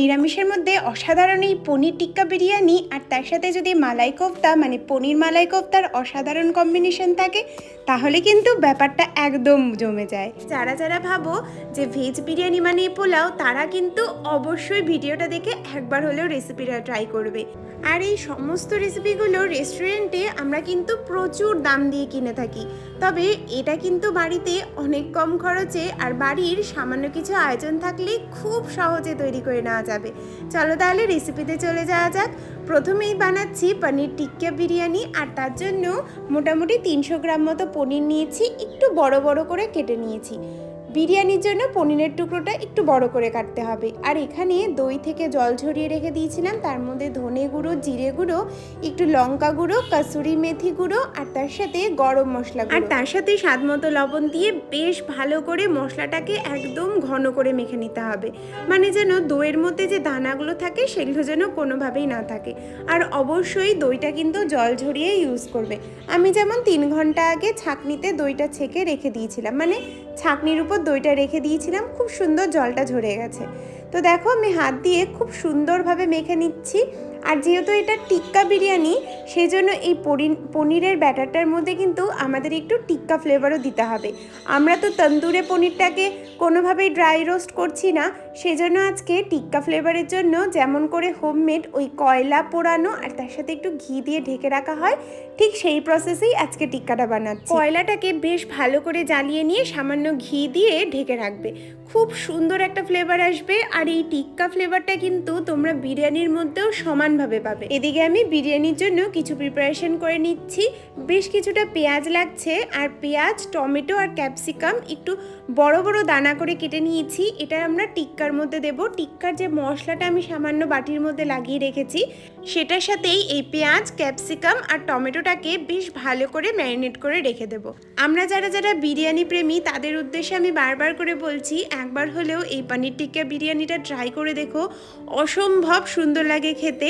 নিরামিষের মধ্যে অসাধারণ এই পনির টিক্কা বিরিয়ানি আর তার সাথে যদি মালাই কোফতা মানে পনির মালাই কোফতার অসাধারণ কম্বিনেশন থাকে, তাহলে কিন্তু ব্যাপারটা একদম জমে যায়। যারা যারা ভাবো যে ভেজ বিরিয়ানি মানে পোলাও, তারা কিন্তু অবশ্যই ভিডিওটা দেখে একবার হলেও রেসিপিটা ট্রাই করবে। আর এই সমস্ত রেসিপিগুলো রেস্টুরেন্টে আমরা কিন্তু প্রচুর দাম দিয়ে কিনে থাকি। তবে এটা কিন্তু বাড়িতে অনেক কম খরচে আর বাড়ির সামান্য কিছু আয়োজন থাকলে খুব সহজে তৈরি করে নেওয়া যাবে। চলো তাহলে রেসিপিতে চলে যাওয়া যাক। প্রথমেই বানাচ্ছি পনির টিক্কা বিরিয়ানি আর তার জন্য মোটামুটি তিনশো গ্রাম মতো পনির নিয়েছি, একটু বড় বড় করে কেটে নিয়েছি। বিরিয়ানির জন্য পনিরের টুকরোটা একটু বড় করে কাটতে হবে। আর এখানে দই থেকে জল ঝরিয়ে রেখে দিয়েছিলাম। তার মধ্যে ধনে গুঁড়ো, জিরে গুঁড়ো, একটু লঙ্কা গুঁড়ো, কাসুরি মেথি গুঁড়ো আর তার সাথে গরম মশলা আর তার সাথে স্বাদ মতো লবণ দিয়ে বেশ ভালো করে মশলাটাকে একদম ঘন করে মেখে নিতে হবে। মানে যেন দইয়ের মধ্যে যে দানাগুলো থাকে সেগুলো যেন কোনোভাবেই না থাকে। আর অবশ্যই দইটা কিন্তু জল ঝরিয়ে ইউজ করবে। আমি যেমন তিন ঘণ্টা আগে ছাঁকনিতে দইটা ছেঁকে রেখে দিয়েছিলাম। মানে ছাঁকনির উপর দইটা রেখে দিয়েছিলাম, খুব সুন্দর জলটা ঝরে গেছে। তো দেখো আমি হাত দিয়ে খুব সুন্দরভাবে মেখে নিচ্ছি। আর যেহেতু এটা টিক্কা বিরিয়ানি সেই জন্য এই পনিরের ব্যাটারটার মধ্যে কিন্তু আমাদের একটু টিক্কা ফ্লেভারও দিতে হবে। আমরা তো তন্দুরে পনিরটাকে কোনোভাবেই ড্রাই রোস্ট করছি না সেই জন্য আজকে টিক্কা ফ্লেভারের জন্য যেমন করে হোমমেড ওই কয়লা পোড়ানো আর তার সাথে একটু ঘি দিয়ে ঢেকে রাখা হয়, ঠিক সেই প্রসেসেই আজকে টিক্কাটা বানাচ্ছি। কয়লাটাকে বেশ ভালো করে জ্বালিয়ে নিয়ে সামান্য ঘি দিয়ে ঢেকে রাখবে। খুব সুন্দর একটা ফ্লেভার আসবে আর এই টিক্কা ফ্লেভারটা কিন্তু তোমরা বিরিয়ানির মধ্যেও সমানভাবে পাবে। এদিকে আমি বিরিয়ানির জন্য কিছু প্রিপারেশন করে নিচ্ছি। বেশ কিছুটা পেঁয়াজ লাগছে আর পেঁয়াজ, টমেটো আর ক্যাপসিকাম একটু বড় বড় দানা করে কেটে নিয়েছি। এটা আমরা টিক্কার মধ্যে দেব। টিক্কার যে মশলাটা আমি সামান্য বাটির মধ্যে লাগিয়ে রেখেছি, সেটার সাথেই এই পেঁয়াজ, ক্যাপসিকাম আর টমেটোটাকে বেশ ভালো করে ম্যারিনেট করে রেখে দেব। আমরা যারা যারা বিরিয়ানি প্রেমী, তাদের উদ্দেশ্যে আমি বারবার করে বলছি, একবার হলেও এই পানির টিক্কা বিরিয়ানিটা ট্রাই করে দেখো। অসম্ভব সুন্দর লাগে খেতে।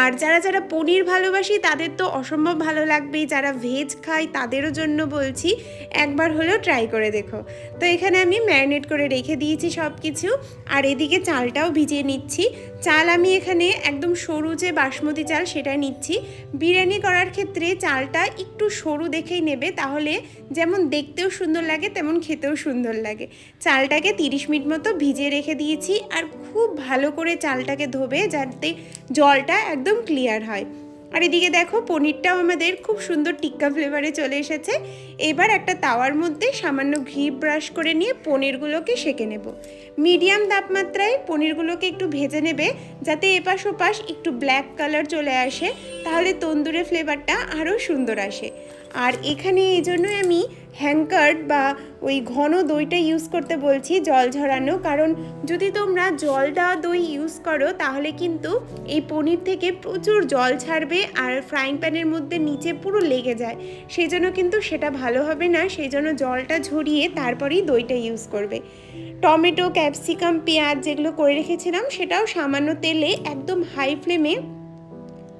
আর যারা যারা পনির ভালোবাসি, তাদের তো অসম্ভব ভালো লাগবেই। যারা ভেজ খায়, তাদেরও জন্য বলছি, একবার হলেও ট্রাই করে দেখো। তো এখানে আমি ম্যারিনেট করে রেখে দিয়েছি সব কিছু আর এদিকে চালটাও ভিজিয়ে নিচ্ছি। চাল আমি এখানে একদম সরু যে বাসমতি চাল সেটা নিচ্ছি। বিরিয়ানি করার ক্ষেত্রে চালটা একটু সরু দেখেই নেবে, তাহলে যেমন দেখতেও সুন্দর লাগে, তেমন খেতেও সুন্দর লাগে। চালটাকে তিরিশ মিনিট মতো ভিজিয়ে রেখে দিয়েছি, আর খুব ভালো করে চালটাকে ধোবে যাতে জলটা একদম ক্লিয়ার হয়। আর এদিকে দেখো, পনিরটাও আমাদের খুব সুন্দর টিক্কা ফ্লেভারে চলে এসেছে। এবার একটা তাওয়ার মধ্যে সামান্য ঘি ব্রাশ করে নিয়ে পনিরগুলোকে সেঁকে নেব। মিডিয়াম তাপমাত্রায় পনিরগুলোকে একটু ভেজে নেবে, যাতে এপাশ ওপাশ একটু ব্ল্যাক কালার চলে আসে, তাহলে তন্দুরের ফ্লেভারটা আরও সুন্দর আসে। আর এখানে এই জন্য আমি হ্যাঙ্কার্ড বা ওই ঘন দইটা ইউজ করতে বলছি, জল ঝরানো। কারণ যদি তোমরা জল দেওয়া দই ইউজ করো, তাহলে কিন্তু এই পনির থেকে প্রচুর জল ছাড়বে আর ফ্রাইং প্যানের মধ্যে নিচে পুরো লেগে যায়। সেই জন্য কিন্তু সেটা ভালো হবে না সেই জন্য জলটা ঝরিয়ে তারপরেই দইটা ইউজ করবে। টমেটো, ক্যাপসিকাম, পেঁয়াজ যেগুলো করে রেখেছিলাম, সেটাও সামান্য তেলে একদম হাই ফ্লেমে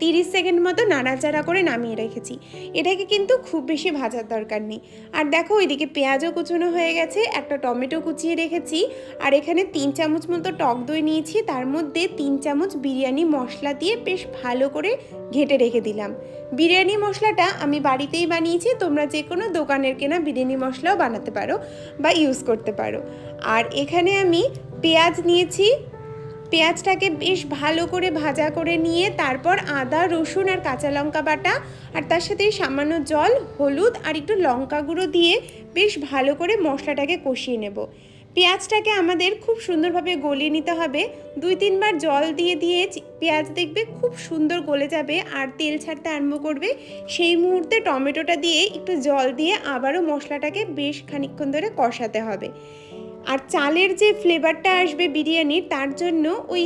তিরিশ সেকেন্ড মতো নাড়াচাড়া করে নামিয়ে রেখেছি। এটাকে কিন্তু খুব বেশি ভাজার দরকার নেই। আর দেখো, ওইদিকে পেঁয়াজও কুচনো হয়ে গেছে, একটা টমেটো কুচিয়ে রেখেছি, আর এখানে তিন চামচ মতো টক দই নিয়েছি, তার মধ্যে তিন চামচ বিরিয়ানি মশলা দিয়ে বেশ ভালো করে ঘেটে রেখে দিলাম। বিরিয়ানি মশলাটা আমি বাড়িতেই বানিয়েছি, তোমরা যে কোনো দোকানের কেনা বিরিয়ানি মশলাও বানাতে পারো বা ইউজ করতে পারো। আর এখানে আমি পেঁয়াজ নিয়েছি পেঁয়াজটাকে বেশ ভালো করে ভাজা করে নিয়ে তারপর আদা, রসুন আর কাঁচা লঙ্কা বাটা আর তার সাথে সামান্য জল, হলুদ আর একটু লঙ্কা গুঁড়ো দিয়ে বেশ ভালো করে মশলাটাকে কষিয়ে নেব। পেঁয়াজটাকে আমাদের খুব সুন্দরভাবে গলিয়ে নিতে হবে। দুই তিনবার জল দিয়ে দিয়ে পেঁয়াজ দেখবে খুব সুন্দর গলে যাবে আর তেল ছাড়তে আরম্ভ করবে। সেই মুহূর্তে টমেটোটা দিয়ে একটু জল দিয়ে আবারও মশলাটাকে বেশ খানিকক্ষণ ধরে কষাতে হবে। আর চালের যে ফ্লেভারটা আসবে বিরিয়ানির, তার জন্য ওই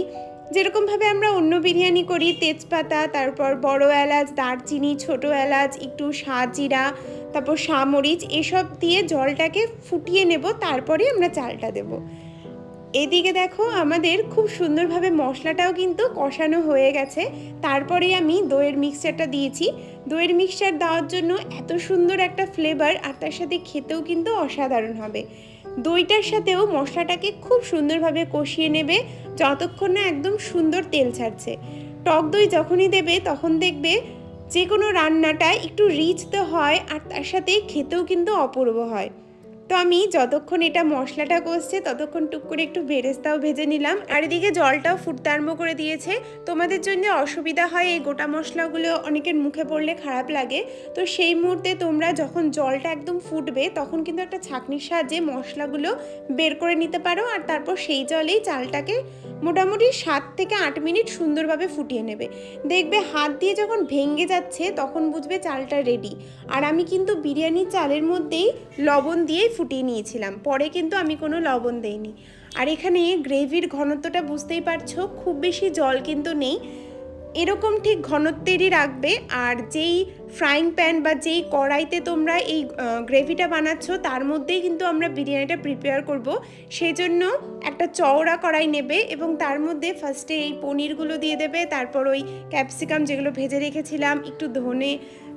যেরকমভাবে আমরা অন্য বিরিয়ানি করি, তেজপাতা, তারপর বড় এলাচ, দারচিনি, ছোট এলাচ, একটু সাজিরা, তারপর সামরিচ এসব দিয়ে জলটাকে ফুটিয়ে নেব, তারপরে আমরা চালটা দেব। এদিকে দেখো আমাদের খুব সুন্দরভাবে মশলাটাও কিন্তু কষানো হয়ে গেছে। তারপরেই আমি দইয়ের মিক্সচারটা দিয়েছি। দইয়ের মিক্সচার দেওয়ার জন্য এত সুন্দর একটা ফ্লেভার আর তার সাথে খেতেও কিন্তু অসাধারণ হবে। দইটার সাথেও মশলাটাকে খুব সুন্দরভাবে কষিয়ে নেবে যতক্ষণ না একদম সুন্দর তেল ছাড়ছে। টক দই যখনই দেবে তখন দেখবে যে কোনো রান্নাটা একটু রিচ তো হয় আর তার সাথে খেতেও কিন্তু অপূর্ব হয়। তো আমি যতক্ষণ এটা মশলাটা কষছে, ততক্ষণ টুক করে একটু বেরেস্তাও ভেজে নিলাম। আর এদিকে জলটাও ফুটতে আরম্ভ করে দিয়েছে। তোমাদের জন্য অসুবিধা হয় এই গোটা মশলাগুলো অনেকের মুখে পড়লে খারাপ লাগে। তো সেই মুহূর্তে তোমরা যখন জলটা একদম ফুটবে, তখন কিন্তু একটা ছাঁকনির সাহায্যে মশলাগুলো বের করে নিতে পারো। আর তারপর সেই জলেই চালটাকে মোটামুটি সাত থেকে আট মিনিট সুন্দরভাবে ফুটিয়ে নেবে। দেখবে হাত দিয়ে যখন ভেঙে যাচ্ছে তখন বুঝবে চালটা রেডি আর আমি কিন্তু বিরিয়ানির চালের মধ্যেই লবণ দিয়েই ফুটিয়ে নিয়েছিলাম। পরে কিন্তু আমি কোনো লবণ দেইনি। আর এখানে গ্রেভির ঘনত্বটা বুঝতেই পারছ, খুব বেশি জল কিন্তু নেই। এরকম ঠিক ঘনত্বেরই রাখবে। আর যেই ফ্রাইং প্যান বা যেই কড়াইতে তোমরা এই গ্রেভিটা বানাচ্ছ, তার মধ্যেই কিন্তু আমরা বিরিয়ানিটা প্রিপেয়ার করব। সেই জন্য একটা চওড়া কড়াই নেবে এবং তার মধ্যে ফার্স্টে এই পনিরগুলো দিয়ে দেবে, তারপর ওই ক্যাপসিকাম যেগুলো ভেজে রেখেছিলাম, একটু ধনে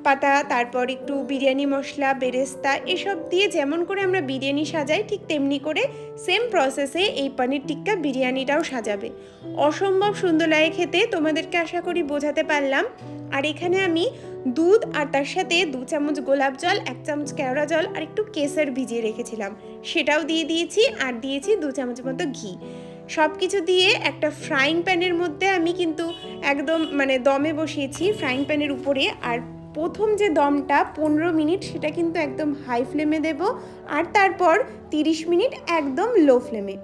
পাতা, তারপর একটু বিরিয়ানি মশলা, বেরেস্তা, এসব দিয়ে যেমন করে আমরা বিরিয়ানি সাজাই, ঠিক তেমনি করে সেম প্রসেসে এই পনির টিক্কা বিরিয়ানিটাও সাজাবে। অসম্ভব সুন্দর লাগে খেতে, তোমাদেরকে আশা করি বোঝাতে পারলাম। আর এখানে আমি দুধ আর তার সাথে দু চামচ গোলাপ জল, এক চামচ কেওড়া জল আর একটু কেসর ভিজিয়ে রেখেছিলাম। সেটাও দিয়ে দিয়েছি আর দিয়েছি দু চামচ মতো ঘি। সব কিছু দিয়ে একটা ফ্রাইং প্যানের মধ্যে আমি কিন্তু একদম মানে দমে বসিয়েছি ফ্রাইং প্যানের উপরে আর প্রথম যে দমটা, পনেরো মিনিট, সেটা কিন্তু একদম হাই ফ্লেমে দেব। আর তারপর তিরিশ মিনিট একদম লো ফ্লেমে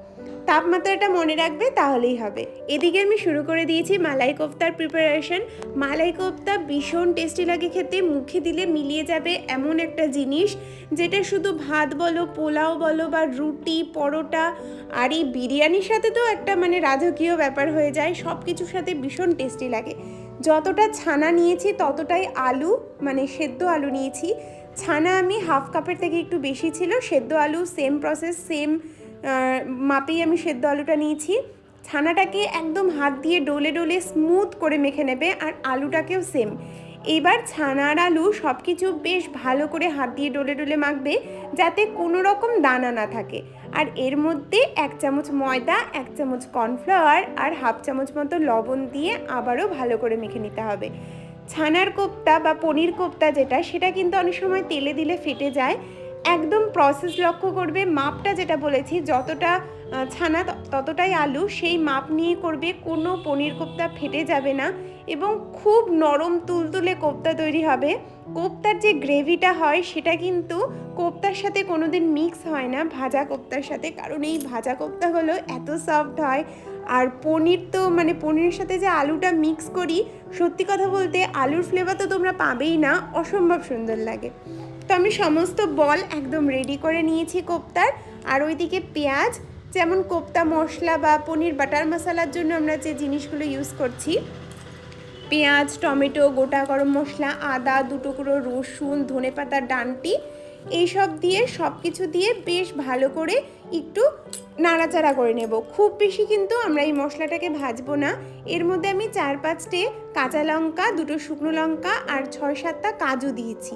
তাপমাত্রাটা মনে রাখবে, তাহলেই হবে। এদিকে আমি শুরু করে দিয়েছি মালাই কোফতার প্রিপারেশন মালাই কোফতা ভীষণ টেস্টি লাগে খেতে, মুখে দিলে মিলিয়ে যাবে এমন একটা জিনিস, যেটা শুধু ভাত বলো, পোলাও বলো বা রুটি, পরোটা আর এই বিরিয়ানির সাথে তো একটা মানে রাজকীয় ব্যাপার হয়ে যায় সব কিছুর সাথে ভীষণ টেস্টি লাগে। যতটা ছানা নিয়েছি, ততটাই আলু মানে সেদ্ধ আলু নিয়েছি। ছানা আমি হাফ কাপের থেকে একটু বেশি ছিল, সেদ্ধ আলু সেম প্রসেস সেম মাপেই আমি সেদ্ধ আলুটা নিয়েছি। ছানাটাকে একদম হাত দিয়ে ডলে ডলে স্মুথ করে মেখে নেবে আর আলুটাকেও সেম এবার ছানার আলু সব কিছু বেশ ভালো করে হাত দিয়ে ডলে ডলে মাখবে, যাতে কোনো রকম দানা না থাকে। আর এর মধ্যে এক চামচ ময়দা, এক চামচ কর্নফ্লাওয়ার আর হাফ চামচ মতো লবণ দিয়ে আবারও ভালো করে মেখে নিতে হবে। ছানার কোপ্তা বা পনির কোপ্তা যেটা, সেটা কিন্তু অনেক সময় তেলে দিলে ফেটে যায়। একদম প্রসেস লক্ষ্য করবে, মাপটা যেটা বলেছি, যতটা ছানা ততটাই আলু, সেই মাপ নিয়ে করবে, কোনো পনির কোপ্তা ফেটে যাবে না। এবং খুব নরম তুলতুলে কোপ্তা তৈরি হবে। কোপ্তার যে গ্রেভিটা হয়, সেটা কিন্তু কোপ্তার সাথে কোনো দিন মিক্স হয় না, ভাজা কোপ্তার সাথে। কারণ এই ভাজা কোপ্তাগুলো এত সফট হয়। আর পনির তো মানে পনিরের সাথে যে আলুটা মিক্স করি, সত্যি কথা বলতে আলুর ফ্লেভার তো তোমরা পাবেই না, অসম্ভব সুন্দর লাগে। তো আমি সমস্ত বল একদম রেডি করে নিয়েছি কোপ্তার। আর ওইদিকে পেঁয়াজ, যেমন কোপ্তা মশলা বা পনির বাটার মশলার জন্য আমরা যে জিনিসগুলো ইউজ করছি পেঁয়াজ, টমেটো, গোটা গরম মশলা, আদা দুটুকরো রসুন, ধনে পাতার ডানটি, এইসব দিয়ে সব কিছু দিয়ে বেশ ভালো করে একটু নাড়াচাড়া করে নেব। খুব বেশি কিন্তু আমরা এই মশলাটাকে ভাজবো না। এর মধ্যে আমি চার পাঁচটে কাঁচা লঙ্কা, দুটো শুকনো লঙ্কা আর ছয় সাতটা কাজু দিয়েছি।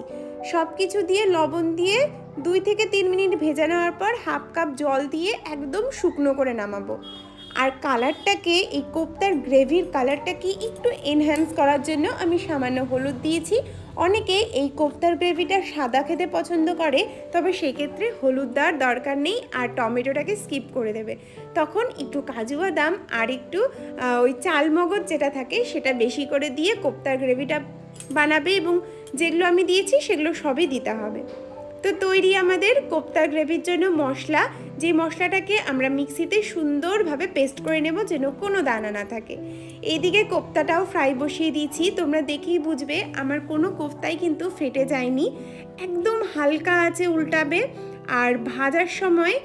সব কিছু দিয়ে লবণ দিয়ে দুই থেকে তিন মিনিট ভেজে নেওয়ার পর হাফ কাপ জল দিয়ে একদম শুকনো করে নামাবো। আর কালারটাকে এই কোপ্তার গ্রেভির কালারটাকে একটু এনহ্যান্স করার জন্য আমি সামান্য হলুদ দিয়েছি। অনেকে এই কোপ্তার গ্রেভিটা সাদা খেতে পছন্দ করে, তবে সেক্ষেত্রে হলুদ দেওয়ার দরকার নেই আর টমেটোটাকে স্কিপ করে দেবে। তখন একটু কাজু বাদাম আর একটু ওই চাল মগজ যেটা থাকে সেটা বেশি করে দিয়ে কোপ্তার গ্রেভিটা বানাবে এবং যেগুলো আমি দিয়েছি সেগুলো সবই দিতে হবে। তো তৈরি আমাদের কোপ্তা গ্রেভির জন্য মশলা যে মশলাটাকে আমরা মিক্সিতে সুন্দরভাবে পেস্ট করে নেব যেন কোনো দানা না থাকে। এইদিকে কোফতাটাও ফ্রাই বসিয়ে দিয়েছি, তোমরা দেখেই বুঝবে আমার কোনো কোফতাই কিন্তু ফেটে যায়নি। একদম হালকা আছে উল্টাবে, আর ভাজার সময়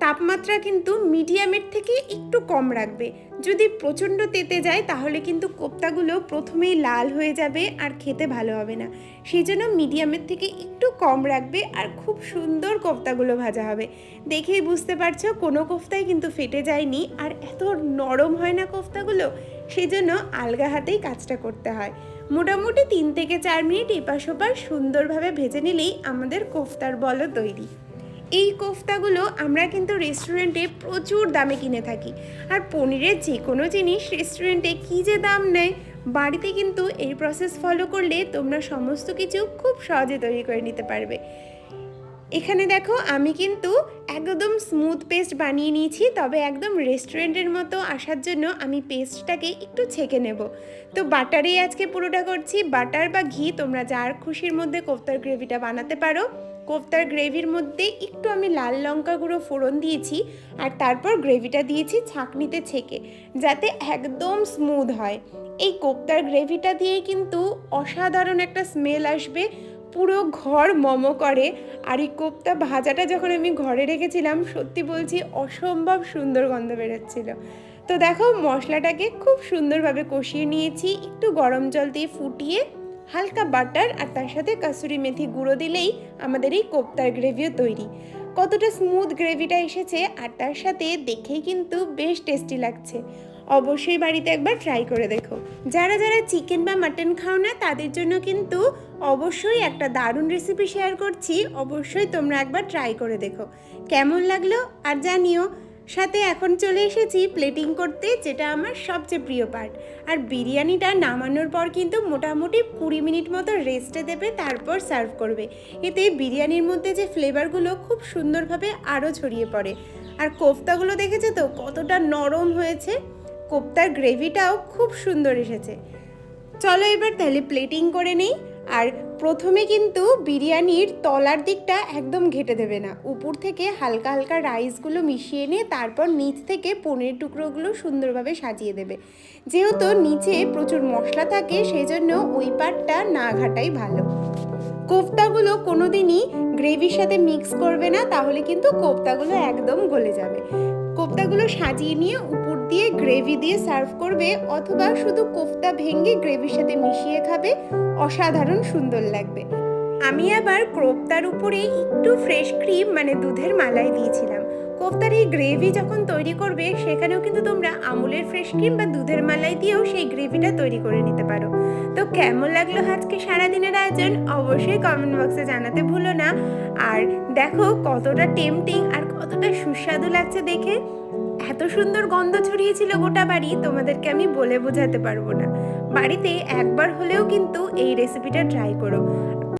তাপমাত্রা কিন্তু মিডিয়ামের থেকে একটু কম রাখবে। যদি প্রচণ্ড তেতে যায়, তাহলে কিন্তু কোপ্তাগুলো প্রথমেই লাল হয়ে যাবে আর খেতে ভালো হবে না। সেই জন্য মিডিয়ামের থেকে একটু কম রাখবে আর খুব সুন্দর কোপ্তাগুলো ভাজা হবে। দেখেই বুঝতে পারছ, কোনো কোফতাই কিন্তু ফেটে যায়নি আর এত নরম হয় না কোফতাগুলো সেই জন্য আলগা হাতেই কাজটা করতে হয়। মোটামুটি তিন থেকে চার মিনিট এপাশ ওপাশ সুন্দরভাবে ভেজে নিলেই আমাদের কোফতার বলো তৈরি। এই কোফতাগুলো আমরা কিন্তু রেস্টুরেন্টে প্রচুর দামে কিনে থাকি। আর পনিরের যে কোনো জিনিস রেস্টুরেন্টে কী যে দাম নেয়, বাড়িতে কিন্তু এই প্রসেস ফলো করলে তোমরা সমস্ত কিছু খুব সহজে তৈরি করে নিতে পারবে। এখানে দেখো, আমি কিন্তু একদম স্মুথ পেস্ট বানিয়ে নিয়েছি, তবে একদম রেস্টুরেন্টের মতো আসার জন্য আমি পেস্টটাকে একটু ছেঁকে নেব। তো বাটারেই আজকে পুরোটা করছি। বাটার বা ঘি তোমরা যার খুশির মধ্যে কোফতার গ্রেভিটা বানাতে পারো। কোফতার গ্রেভির মধ্যে একটু আমি লাল লঙ্কা গুঁড়ো ফোড়ন দিয়েছি আর তারপর গ্রেভিটা দিয়েছি ছাঁকনিতে ছেঁকে, যাতে একদম স্মুথ হয়। এই কোফতার গ্রেভিটা দিয়ে কিন্তু অসাধারণ একটা স্মেল আসবে, পুরো ঘর মম করে। আর এই কোপ্তা ভাজাটা যখন আমি ঘরে রেখেছিলাম, সত্যি বলছি অসম্ভব সুন্দর গন্ধ বেরোচ্ছিল। তো দেখো মশলাটাকে খুব সুন্দরভাবে কষিয়ে নিয়েছি, একটু গরম জল দিয়ে ফুটিয়ে হালকা বাটার আর তার সাথে কাসুরি মেথি গুঁড়ো দিলেই আমাদের এই কোপ্তার গ্রেভিও তৈরি। কতটা স্মুথ গ্রেভিটা এসেছে আর তার সাথে দেখেই কিন্তু বেশ টেস্টি লাগছে। অবশ্যই বাড়িতে একবার ট্রাই করে দেখো। যারা যারা চিকেন বা মাটন খাও না, তাদের জন্য কিন্তু অবশ্যই একটা দারুণ রেসিপি শেয়ার করছি। অবশ্যই তোমরা একবার ট্রাই করে দেখো। কেমন লাগল আর জানিও। সাথে এখন চলে এসেছি প্লেটিং করতে, যেটা আমার সবচেয়ে প্রিয় পার্ট আর বিরিয়ানিটা নামানোর পর কিন্তু মোটামুটি কুড়ি মিনিট মতো রেস্টে দেবে, তারপর সার্ভ করবে। এতে বিরিয়ানির মধ্যে যে ফ্লেভারগুলো খুব সুন্দরভাবে আরও ছড়িয়ে পড়ে। আর কোফতাগুলো দেখেছ তো, কতটা নরম হয়েছে? কোপ্তার গ্রেভিটাও খুব সুন্দর এসেছে। চলো এবার তাহলে প্লেটিং করে নেই। আর প্রথমে কিন্তু বিরিয়ানির তলার দিকটা একদম ঘেটে দেবে না। উপর থেকে হালকা হালকা রাইসগুলো মিশিয়ে নিয়ে তারপর নিচ থেকে পনির টুকরোগুলো সুন্দরভাবে সাজিয়ে দেবে। যেহেতু নিচে প্রচুর মশলা থাকে সেই জন্য ওই পার্টটা না ঘাটাই ভালো। কোফতাগুলো কোনোদিনই গ্রেভির সাথে মিক্স করবে না, তাহলে কিন্তু কোফতাগুলো একদম গলে যাবে। কোফতাগুলো সাজিয়ে নিয়ে উপর দিয়ে গ্রেভি দিয়ে সার্ভ করবে অথবা শুধু কোফতা ভেঙে গ্রেভির সাথে মিশিয়ে খাবে, অসাধারণ সুন্দর লাগবে। আমি আবার কোফতার উপরে একটু ফ্রেশ ক্রিম মানে দুধের মালাই দিয়েছিলাম। কোফতার এই গ্রেভি যখন তৈরি করবে, সেখানেও কিন্তু তোমরা আমুলের ফ্রেশ ক্রিম বা দুধের মালাই দিয়েও সেই গ্রেভিটা তৈরি করে নিতে পারো। তো কেমন লাগল আজকে সারাদিনের আয়োজন? অবশ্যই কমেন্ট বক্সে জানাতে ভুলো না। আর দেখো কতটা টেমটিং আর কতটা সুস্বাদু লাগছে দেখে। এত সুন্দর গন্ধ ছড়িয়েছিল গোটা বাড়ি, তোমাদেরকে আমি বলে বোঝাতে পারব না। বাড়িতে একবার হলেও কিন্তু এই রেসিপিটা ট্রাই করো।